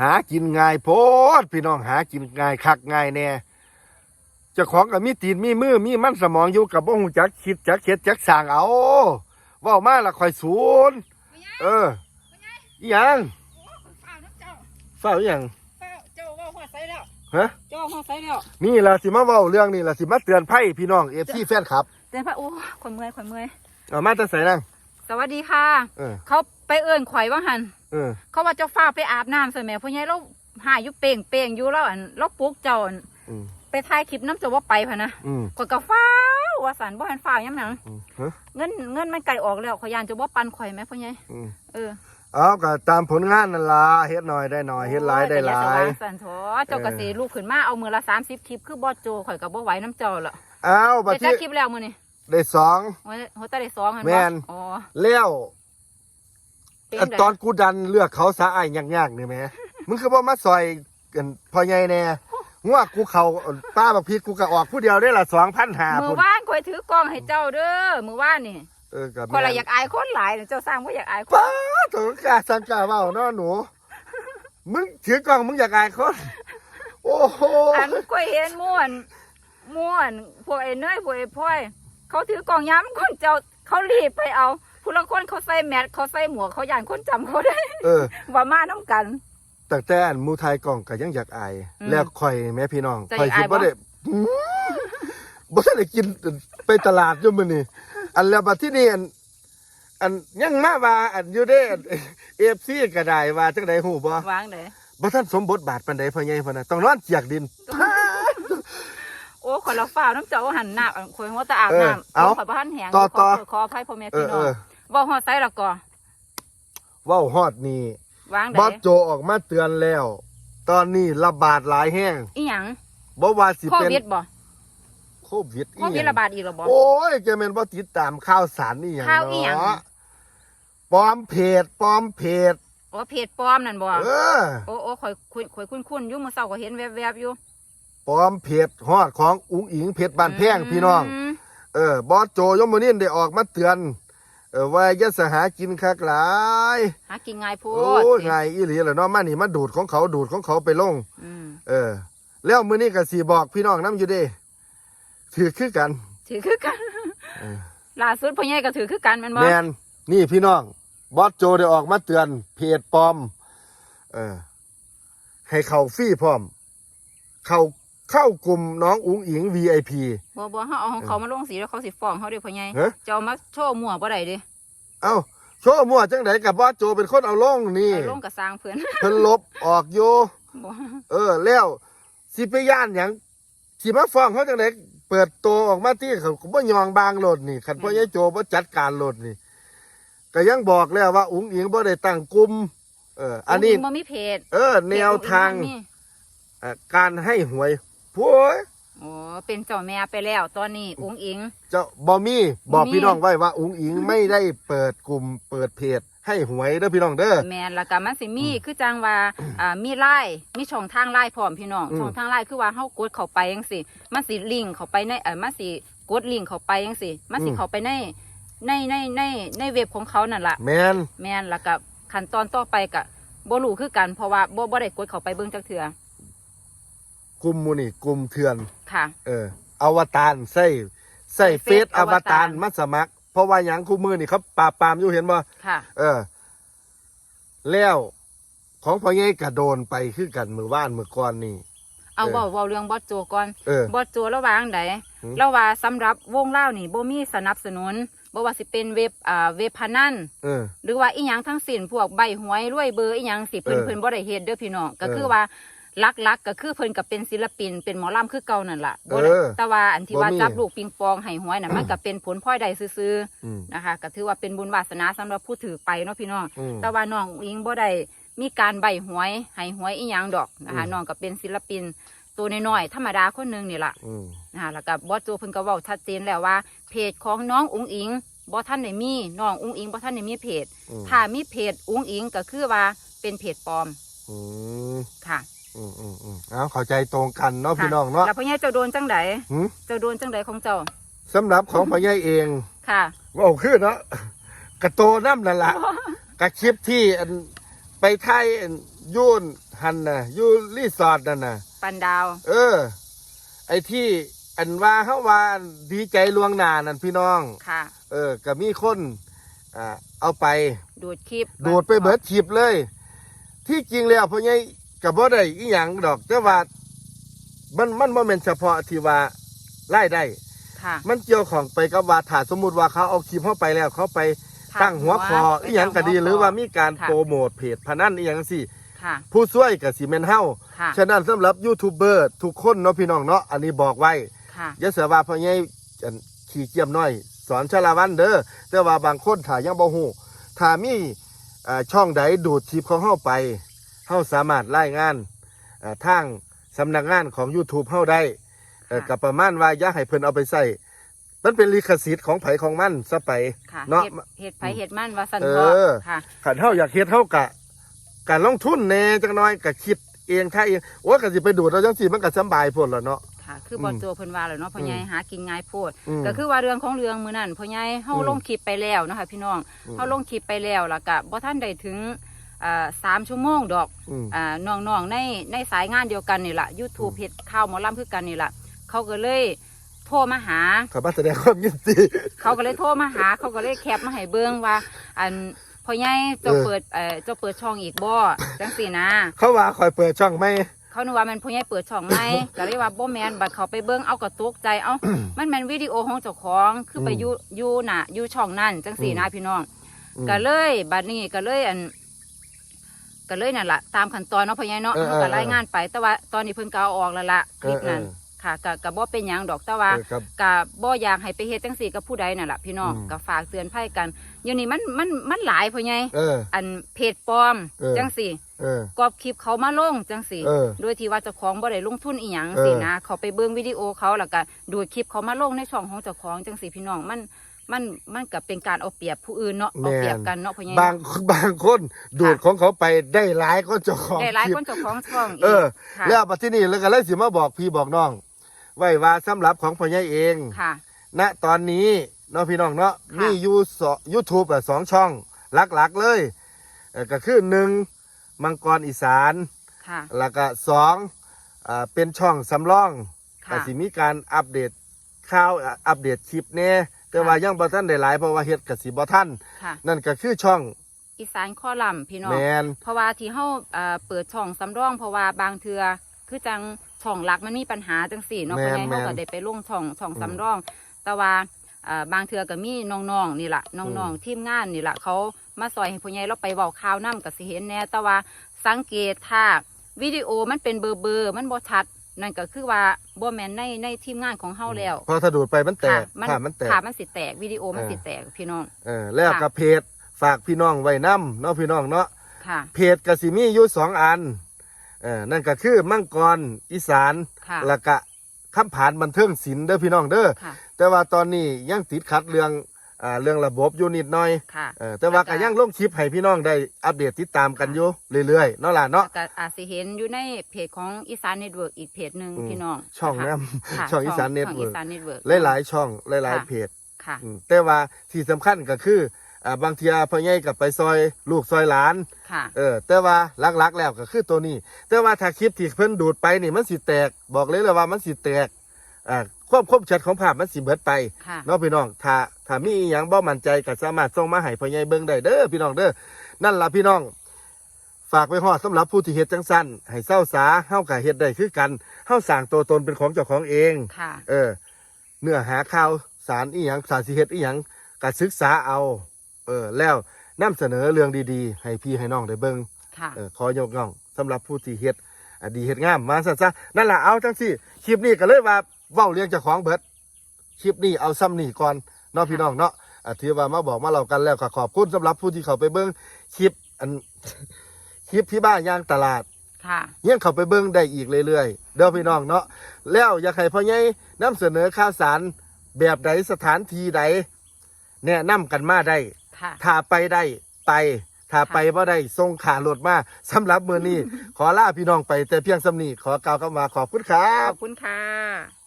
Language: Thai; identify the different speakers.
Speaker 1: หากินง่ายโพดพี่น้องหากินง่ายคักง่ายแน่เจ้าของก็มีตีนมีมือมีมันสมองอยู่กับบ่ฮู้จักคิดจักเฮ็ดจักสร้างเอาเว้ามาละค่อยศูนย์เอออีหยัง
Speaker 2: อ้าวน้ำเจ้า
Speaker 1: เฝ้าอีหยัง
Speaker 2: เจ้าเจ้าว่าหัวใสแล้ว
Speaker 1: ฮะ
Speaker 2: เจ้าหัวใสแล้ว
Speaker 1: นี่ล่ะสิมาเว้าเรื่องนี่ล่ะสิมาเตือนภัยพี่น้อง FC แฟนคลับ
Speaker 2: เดินพระโอ้ขนเมื่อยขนเมื่อย
Speaker 1: เอามาแต่ไสนั่ง
Speaker 2: สวัสดีค่ะ
Speaker 1: เออ
Speaker 2: เขาไปเอิ้นข่อยว่าหัน
Speaker 1: เออ
Speaker 2: เขาว่าเจ้าฟ้าไปอาบน้ำใส่แม่พ่อใหญ่เราหายอยู่เป่งเป่งอยู่แล้วอันเราปลุกเจ้าอัน
Speaker 1: อืม
Speaker 2: ไปถ่ายคลิปน้ำเจ้าว่าไปพะนะ
Speaker 1: อืม
Speaker 2: ข่อยก็ฟ้าวว่าสันบ่หันฟ้าวยังหนัง
Speaker 1: อืมฮะ
Speaker 2: เงินเงินมันไกลออกแล้วข่อยยานจะว่าปันข่อยไหมพ่อใหญ่
Speaker 1: อืม
Speaker 2: เออ
Speaker 1: เอาก็ตามผลงานนั่นล่ะเฮ็ดหน่อยได้หน่อยเฮ็ดหลายได้หลาย
Speaker 2: โอ้แต่อสว่างสันโถเจ้าก็สิลูกขึ้นมาเอามือละ30คลิปคือบอสโจข่อยก็บ่ไหวน้ำเจ้าละ
Speaker 1: เอาบัด
Speaker 2: ได้จั
Speaker 1: ที่
Speaker 2: กคลิปแล้วมื้อนี้
Speaker 1: ได้สอง
Speaker 2: โอ้ยโหแต่ได้สองหัน
Speaker 1: แม่
Speaker 2: บ่
Speaker 1: น
Speaker 2: อ๋อ
Speaker 1: แล้ว
Speaker 2: เป็น
Speaker 1: อัน
Speaker 2: ได
Speaker 1: ตอนกูดันเลือกเขาสาอ้ายยากๆนี่แหมมึงคือบ่มาซอยกันพ่อใหญ่แน่งัวกูเขาป้าบักพีกูก็ออกผู้เดียวได้ละ2,500
Speaker 2: มือ
Speaker 1: พุ่น
Speaker 2: ว่านข่อยถือกล้องให้เจ้าเด้อมือว่านนี่
Speaker 1: เออกับ
Speaker 2: คนละอยากอายคนหลายเจ้าสร้างว่าอยากอายคน
Speaker 1: ป้าโถกล้าสังกล้าเว้าเนาะหนู มึงถือกล้องมึงอยากอายคนโอ้โห
Speaker 2: อันข่อยเห็นม่วนม่วนพวกไอ้เนยพวกไอ้พ่อย เขาถือกล้องย้ำคนเจ้าเขารีบไปเอา ผู้ละคนเขาใส่แมสเขาใส่หมวกเขาย่านคนจำเขาได้
Speaker 1: เออ
Speaker 2: ว่ามาน้ำกัน
Speaker 1: แต่แต่อันหมูไทยกล่องก็ยังอยากอาย
Speaker 2: อืม
Speaker 1: แล้วข่อยแม่พี่น้อง
Speaker 2: จะ
Speaker 1: ข่อย
Speaker 2: อยาก
Speaker 1: คิ
Speaker 2: อา
Speaker 1: ด
Speaker 2: ยบ่
Speaker 1: ว่าได้อื้อบ่ทันได้กินไปตลาดอยู่มื้อนี้อันแล้วบัดที่นี่อัน อันยังมาว่าอันอยู่เด้อัน AFC ก็ได้ว่าจังได๋ฮู้บ่
Speaker 2: วางเลย
Speaker 1: บ่ทันสมบทบาทปานใดพ่อใหญ่พ่นน่ะต้องนอนเจียกดิน
Speaker 2: โอ้คนละฝ้าวน้ำเจ้าหันหน้าคนหัวตาอาบ
Speaker 1: เออ
Speaker 2: น้ำ
Speaker 1: เอา
Speaker 2: ข่อยบ้านแหง
Speaker 1: ต่อ
Speaker 2: ข
Speaker 1: ต่อ
Speaker 2: ขออภัยพ่อแม่
Speaker 1: เอ
Speaker 2: พี่
Speaker 1: อ
Speaker 2: น้
Speaker 1: เอ
Speaker 2: อง
Speaker 1: อ
Speaker 2: ว่าหัวไซละก่อ
Speaker 1: เว้าฮอดนี่
Speaker 2: วาง
Speaker 1: บ
Speaker 2: ได้
Speaker 1: อสโจออกมาเตือนแล้ว ตอนนี้ระบาดหลายแห้ง
Speaker 2: อีหยัง
Speaker 1: บ่ว่าสิ
Speaker 2: โค
Speaker 1: เป็น
Speaker 2: วิดบ่
Speaker 1: โควิด
Speaker 2: โควิดระบาดอีกหรอบ่
Speaker 1: โอ้ยแกแม่นบ่ติดตามข่าวสารนี่หยัง
Speaker 2: ข่าวอีหยัง
Speaker 1: เนาะปลอมเพจปลอมเพจ
Speaker 2: โอ้เพจปลอมนั่นบ่
Speaker 1: เออ
Speaker 2: โอ้โอ้ข่อยคุยข่อยคุ้นๆอยู่เมื่อเช้าก็เห็นแวบๆอยู่
Speaker 1: ปลอมเพจฮอดของอุ๋งอิงเพจบ้านแพงพี่น้อง
Speaker 2: ม
Speaker 1: เออบอสโจยมมื้อนี้ได้ออกมาเตือน เออว่าอย่าสหากินคักหลาย
Speaker 2: หากินง่ายโพู
Speaker 1: โอ้ยไงายอีหลีแหละเนาะมานี่มาดูดของเขาดูดของเขาไปลง
Speaker 2: อืม
Speaker 1: เออ แล้วมื้อนี้ก็สิบอกพี่น้องนํอยู่เด้ถือคือกัน
Speaker 2: ถือคือกัน
Speaker 1: เออ
Speaker 2: ล่าสุดพ่อใหญ่ก็ถือคือกันแม่นบ่
Speaker 1: แมนนี่พี่น้อง บอสโจได้ออกมาเตือน เพจปลอม เออ ให้เข้าฟรีพร้อม เข้า เข้ากลุ่มน้องอุ๋งอิง VIP
Speaker 2: บ่บ่เฮาเอาของเขามาลงสีแล้วเขาสิฟ้องเฮาเด้พ่อใหญ่
Speaker 1: ฮะ
Speaker 2: จะเอามาโชว์มั่วบ่ได้เด้
Speaker 1: เอ้าโชว์มั่วจังไดกับบอสโจเป็นคนเอาลงนี่
Speaker 2: เอาลงกับสร้างเพิ่น
Speaker 1: เพิ่นลบออกอยู่
Speaker 2: บ่
Speaker 1: เออแล้วสิไปย่านหยังสิมาฟ้องเขาจังไดเปิดตัวออกมาที่เขาบ่ยองบางโลดนี่คันพ่อใหญ่โจบ่จัดการโลดนี่ ก็ยังบอกแล้วว่าอุ๋งอิงบ่ได้ตั้งกลุ่มเอออันนี้
Speaker 2: บ่มีเพจ
Speaker 1: เออ แนวทาง
Speaker 2: เพจบ่มี
Speaker 1: เอ่อการให้หวย พวย
Speaker 2: โอ้เป็นเจ้าแม่ไปแล้วตอนนี้อุ๋งอิง
Speaker 1: เจ้าบอมี่บอก
Speaker 2: บ่มี
Speaker 1: พี่น้องไว้ว่าอุ๋งอิงไม่ได้เปิดกลุ่มเปิดเพจให้หวยเด้อพี่น้องเด้อ
Speaker 2: แม่นแล้วก็มันสิมีคือจังว่าอ่ามีไล่มีช่องทางไล่พร้อมพี่น้อง
Speaker 1: อืม
Speaker 2: ช่องทางไล่คือว่าเฮากดเข้าไปจังซี่มันสิลิงก์เข้าไปในเอ่อมันสิกดลิงก์เข้าไปจังซี่มันสิเข้าไปในในในในในเว็บของเขานั่นล่ะ
Speaker 1: แมน
Speaker 2: แม่นแล้วก็ขั้นตอนต่อไปก็บ่รู้คือกันเพราะว่าบ่บ่ได้กดเข้าไปเบิ่งจักเทื่อ ก
Speaker 1: ลุ่มหมูนี่กลุ่มเถื่อน
Speaker 2: ค่ะ
Speaker 1: เอออวตารใส่ใส่เฟซ
Speaker 2: เฟซ
Speaker 1: อ
Speaker 2: อ
Speaker 1: ว
Speaker 2: ว
Speaker 1: ตา
Speaker 2: ตาร ร
Speaker 1: มาสมัคร เพราะว่าหยังคู่มือนี่เขาปราบปรามอยู่เห็นบ่
Speaker 2: ค่ะ
Speaker 1: เออ แล้วของพ่อใหญ่กระโดนไปคือกันมือว่านมือก่อนนี่
Speaker 2: เอา
Speaker 1: เออ
Speaker 2: เว้าเว้าเรื่องบอสโจก่อน
Speaker 1: เออ
Speaker 2: บอสโจระหว่างใด
Speaker 1: หืม
Speaker 2: ระว่าสำหรับวงเล่าวนี่บ่มีสนับสนุนบ่ว่าสิเป็นเว็บอ่าเว็บพนัน
Speaker 1: เออ
Speaker 2: หรือว่าอีหยังทั้งสิ้นพวกใบหวยรวยเบอร์อีหยังสิเพิ่น
Speaker 1: เออ
Speaker 2: เพิ่นบ่ได้เฮ็ดเด้อพี่น้องก็
Speaker 1: เออ
Speaker 2: คือว่า ลักๆก็คือเพิ่นก็เป็นศิลปิน เป็นหมอลำคือเก่านั่นล่ะบ่ได้
Speaker 1: เออ
Speaker 2: แต่ว่าอันที่ว่า
Speaker 1: บ่มี
Speaker 2: จับลูกปิงปองให้หวยน่ะมันก็เป็นผลพลอยได้ซื่อ
Speaker 1: อืม
Speaker 2: ๆนะคะก็ถือว่าเป็นบุญวาสนาสำหรับผู้ถือไปเนาะพี่น้อง
Speaker 1: อืม
Speaker 2: แต่ว่าน้องอิงบ่ได้มีการใบหวยให้หวยอีหยังดอกนะคะ
Speaker 1: อืม
Speaker 2: น้องก็เป็นศิลปินตัวน้อยๆธรรมดาคนหนึงนี่ล่ะ
Speaker 1: อืม
Speaker 2: นะคะแล้วก็บอสโจเพิ่นก็เว้าชัดเจนแล้วว่า เพจของน้องอุ๋งอิงบ่ท่านได้มีน้องอุ๋งอิงบ่ท่านได้มีเพจ
Speaker 1: อืม
Speaker 2: ถ้ามีเพจอุ๋งอิงก็คือว่าเป็นเพจปลอม
Speaker 1: อืม
Speaker 2: ค่ะ
Speaker 1: อืมอืมอืมเอาเข้าใจตรงกันเนาะ
Speaker 2: ค่ะ
Speaker 1: พี่น้องเนาะ
Speaker 2: แล้วพ่อใหญ่เจ้าโดนจังได
Speaker 1: หืม
Speaker 2: เจ้าโดนจังไดของเจ้า
Speaker 1: สำหรับของพ่อใหญ่เอง
Speaker 2: ค่ะ
Speaker 1: ว่าเอาขึ้นเนาะกระโตน้ำนั่นละกระคลิปที่อันไปไทยอันยุ่นหันน่ะอยู่รีสอร์ทนั่นน่ะ
Speaker 2: ปันดาว
Speaker 1: เออ ไอ้ที่อันว่าเฮาว่าดีใจลวงหน้านั่นพี่น้อง
Speaker 2: ค่ะ
Speaker 1: เออก็มีคนอ่าเอาไป
Speaker 2: ดูดคลิป
Speaker 1: โดดไปเบิดถีบเลย ที่จริงแล้วพ่อใหญ่ ก็บ่ได้อีหยังดอกแต่ว่ามันมันบ่แม่นเฉพาะที่ว่ารายได้
Speaker 2: ค่ะ
Speaker 1: มันเกี่ยวของไปกับว่าถ้าสมมุติว่าเขาเอาคลิปเข้าไปแล้วเขาไปตั้งหัวคออีหยังก็ดีหรือว่ามีการโปรโมทเพจพนันอีหยังสิ
Speaker 2: ค่ะ
Speaker 1: ผู้ช่วยกับสิเมนเฮา
Speaker 2: ค่ะ
Speaker 1: ฉะนั้นสำหรับยูทูบเบอร์ทุกคนเนาะพี่น้องเนาะอันนี้บอกไว้
Speaker 2: ค่ะ
Speaker 1: อย่าเสียว่าพ่อใหญ่อันขี่เกียมน้อย สอนชาลาวันเด้อแต่ว่าบางคนถ้ายังบ่ฮู้ถ้ามีอ่าช่องใดดูดทิปของเฮาไป เฮาสามารถรายงานอ่าทางสำนักงานของ YouTube เฮาได้เอ่อ
Speaker 2: ค่ะ
Speaker 1: กับประมาณว่าอย่าให้เพิ่นเอาไปใส่มันเป็นลิขสิทธิ์ของไผของมันซะไป
Speaker 2: ค่ะ
Speaker 1: เนาะ
Speaker 2: เห็ดเห็ดไผเห็ดมันว่าสัน
Speaker 1: เอ
Speaker 2: พอ
Speaker 1: อ
Speaker 2: ค่ะ
Speaker 1: ขันเฮาอยากเฮ็ดเฮากะการลงทุนแหน่จังน้อยก็คิดเองถ้าเองโอ้ก็สิไปดูดเอาจังซี่มันก็สำบายพุ่นล่ะเนาะ
Speaker 2: ค่ะ คือบอล
Speaker 1: อืม
Speaker 2: โจเพิ่นว่าแล้วเนาะพ่อใหญ่หากินง่ายโพด
Speaker 1: อืม
Speaker 2: ก็คือว่าเรื่องของเรื่องมื้อนั้นพ่อใหญ่เฮา
Speaker 1: อืม
Speaker 2: ลงคลิปไปแล้วเนาะคะพี่น้อง
Speaker 1: อืม
Speaker 2: เฮาลงคลิปไปแล้วแล้วก็บ่ทันได้ถึงอ่า สามชั่วโมงดอก
Speaker 1: อืม
Speaker 2: อ่าน้องๆในในสายงานเดียวกันนี่ล่ะ YouTube
Speaker 1: อืม
Speaker 2: เฮ็ดข่าวหมอลำคือกันนี่ล่ะเขาก็เลยโทรมาหา
Speaker 1: ขอบัแสดงความยินดี
Speaker 2: เขาก็เลยโทรมาหา เขาก็เลยแคปมาให้เบิ่งว่า อันพ่อใหญ่เจ้า
Speaker 1: เออ
Speaker 2: เปิดเอ่อเจ้าเปิดช่องอีกบ่จังซี่นะ
Speaker 1: เขาว่าคอยเปิดช่องไหม
Speaker 2: เขานึกว่ามันพ่อใหญ่เปิดช่องไหมก็เลยว่าบ่แมนบัดเขาไปเบิ่งเอากระตกใจเอ้ามันแม่นวิดีโอของเจ้าของคือไป
Speaker 1: อืม
Speaker 2: อยู่อยู่น่ะอยู่ช่องนั่นจังสี่
Speaker 1: อืม
Speaker 2: นะพี่น้อง
Speaker 1: อืม
Speaker 2: ก็เลยบัดนี้ก็เลยอัน ก็เลยนั่นล่ะตามขั้นตอนเนาะพ่อใหญ่เนาะ
Speaker 1: เออ
Speaker 2: เขาก็รายงานไป แต่ว่าตอนนี้เพิ่นก็เอาออกแล้วล่ะคลิปนั้น
Speaker 1: เออ
Speaker 2: ค่ะก็ก็บ่เป็นหยังดอกแต่ว่า
Speaker 1: เออครับ
Speaker 2: ก็บ่อยากให้ไปเฮ็ดจังสี่กับผู้ใดนั่นล่ะพี่น้อง
Speaker 1: อืม
Speaker 2: ก็ฝากเตือนภัยกันอยู่นี่มันมันมันหลายพ่อใหญ่
Speaker 1: เออ
Speaker 2: อันเพจปลอม
Speaker 1: เออ
Speaker 2: จังสี่
Speaker 1: เออ
Speaker 2: กอบคลิปเขามาลงจังสี่
Speaker 1: เออ
Speaker 2: โดยที่ว่าเจ้าของบ่ได้ลงทุนอีหยัง
Speaker 1: เออ
Speaker 2: สินะ เขาไปเบิ่งวิดีโอเขาแล้วก็ดูดคลิปเขามาลงในช่องของเจ้าของจังสี่พี่น้องมัน มันมันก็เป็นการเอาเปรียบผู้อื่นเนาะเอาเปรียบกันเนาะพ่อใหญ่
Speaker 1: บางบางคนดูดของเขาไปได้หลายก็เจ้าของ
Speaker 2: ได้หลาย
Speaker 1: คลิป
Speaker 2: คนเจ้าของช่องอีก
Speaker 1: เออ
Speaker 2: ค่ะ
Speaker 1: แล้วปัจจุบันนี้แล้วก็เลยสิมาบอกพี่บอกน้องไว้ว่าสำหรับของพ่อใหญ่เอง
Speaker 2: ค่ะ
Speaker 1: ณตอนนี้เนาะพี่น้องเนาะ
Speaker 2: ค่ะ
Speaker 1: มียูสยูทูบอะสองช่องหลักๆเลยเอ่อก็คือหนึ่งมังกรอีสาน
Speaker 2: ค่ะ
Speaker 1: แล้วก็สองอ่าเป็นช่องสำรอง
Speaker 2: ค่ะ
Speaker 1: ก็สิมีการอัปเดตข่าวอะอัปเดตคลิปแน่ แต่ว่ายังบ่ทันได้หลายเพราะว่าเฮ็ดกับสิบ่ทัน
Speaker 2: ค่ะ
Speaker 1: นั่นก็คือช่อง
Speaker 2: อีสานข้อลัมน์พี่น้อง
Speaker 1: แมน
Speaker 2: เพราะว่าที่เฮาเอ่อเปิดช่องสำรอง เพราะว่าบางเทือคือจังช่องหลักมันมีปัญหาจังสี่เนาะเพราะงั้นเฮาก็ได้ไปลงช่องช่องสำรอง แต่ว่าเอ่อบางเทือก็มีน้องๆนี่ล่ะน้องๆทีมงานนี่ล่ะเขามาซอยให้พ่อใหญ่เราไปเว้าข่าวนํก็สิเห็นแน่แต่ว่าสังเกตถ้าวิดีโอมันเป็นเบอร์เบอร์ๆมันบ่ชัด นั่นก็คือว่าบ่แม่นในในทีมงานของเฮาแล้ว
Speaker 1: เพราะถ้าดูดไปมันแตก
Speaker 2: มัน
Speaker 1: ภาพมันแตก
Speaker 2: ภาพมันสิแตกวิดีโอมัน
Speaker 1: เออ
Speaker 2: สิแตกพี่น้อง
Speaker 1: เออแล้ว
Speaker 2: ค่ะ
Speaker 1: กับเพจฝากพี่น้องไว้นํเนาะพี่น้องเนาะ
Speaker 2: ค่ะ
Speaker 1: เพจกสิมีอยู่สองอันเออนั่นก็คือมังกรอีสาน
Speaker 2: ค่ะ
Speaker 1: แล้วก็คำผานบันเทิงศิลป์เด้อพี่น้องเด้อ
Speaker 2: ค่ะ
Speaker 1: แต่ว่าตอนนี้ยังติดขัดเรื่อง อ่าเรื่องระบบอยู่นิดหน่อย
Speaker 2: ค่ะ
Speaker 1: เออแต่ว่าก็ยังลงคลิปให้พี่น้องได้อัปเดตติดตามกันอยู่เรื่อยๆเนาะล่ะเนาะ
Speaker 2: ก็อาจสิเห็นอยู่ในเพจของอีสานเน็ตเวิร์กอีกเพจหนึ่ง
Speaker 1: อืม
Speaker 2: พี่น้อง
Speaker 1: ช่อง
Speaker 2: ค่ะ
Speaker 1: น้
Speaker 2: ค่ะำ
Speaker 1: ช่องอีสานเน็ต
Speaker 2: ช่อง
Speaker 1: เวิ
Speaker 2: อี
Speaker 1: ร์ก
Speaker 2: สานเน็ตเวิร์ก
Speaker 1: หลายๆช่องหลายๆเพจ
Speaker 2: ค่ะ
Speaker 1: อืมแต่ว่าที่สำคัญก็คืออ่าบางทีพ่อใหญ่กับไปซอยลูกซอยหลาน
Speaker 2: ค่ะ
Speaker 1: เออ แต่ว่าหลักๆแล้วก็คือตัวนี้ แต่ว่าถ้าคลิปที่เพิ่นดูดไปนี่มันสิแตก บอกเลยเลยว่ามันสิแตกอ่า ความคมชัดของภาพมันสิเบิดไป
Speaker 2: ค่ะ
Speaker 1: เนาะพี่น้องถ้าถ้ามีอหยังบ่มั่นใจก็สามารถส่งมาให้พ่อใหญ่เบิ่งได้เด้อพี่น้องเด้อนั่นล่ะพี่น้อง ฝากไว้ฮอดสำหรับผู้ที่เฮ็ดจังสั้นให้เศร้าสาเฮาก็เฮ็ดได้คือกันเฮาสร้างตัวตนเป็นของเจ้าของเอง
Speaker 2: ค่ะ
Speaker 1: เออ เนื้อหาข่าวสารอีหยังสารสิเฮ็ดอีหยังก็ศึกษาเอา เออ แล้วนำเสนอเรื่องดีๆ ให้พี่ให้น้องได้เบิ่ง
Speaker 2: ค่ะ
Speaker 1: เออขอยกย่องสำหรับผู้ที่เฮ็ดอะดีเฮ็ดงามมาซะซะนั่นล่ะเอาจังซี่คลิปนี้ก็เลยว่า เว้าเรื่องเจ้าของเบิดคลิปนี้เอาซ้ำนี่ก่อนเนาะพี่น้องเนาะอะถือว่ามาบอกมาเล่ากันแล้วก็ขอบคุณสำหรับผู้ที่เข้าไปเบิ่งคลิปอัน คลิปที่บ้านย่างตลาด
Speaker 2: ค่ะ
Speaker 1: ยังเข้าไปเบิ่งได้อีกเรื่อยๆ เด้อพี่น้องเนาะแล้วอยากให้พ่อใหญ่นำเสนอข่าวสารแบบใดสถานที่ใดแนะนำกันมาได้
Speaker 2: ค่ะ
Speaker 1: ถ้าไปได้ไป ถ้าไปบ่ได้ส่งขารถมาสำหรับมื้อนี้ ขอลาพี่น้องไปแต่เพียงสำนี้ขอกล่าวคำว่าขอบคุณครั
Speaker 2: ข
Speaker 1: บ
Speaker 2: อบคุณค่ะ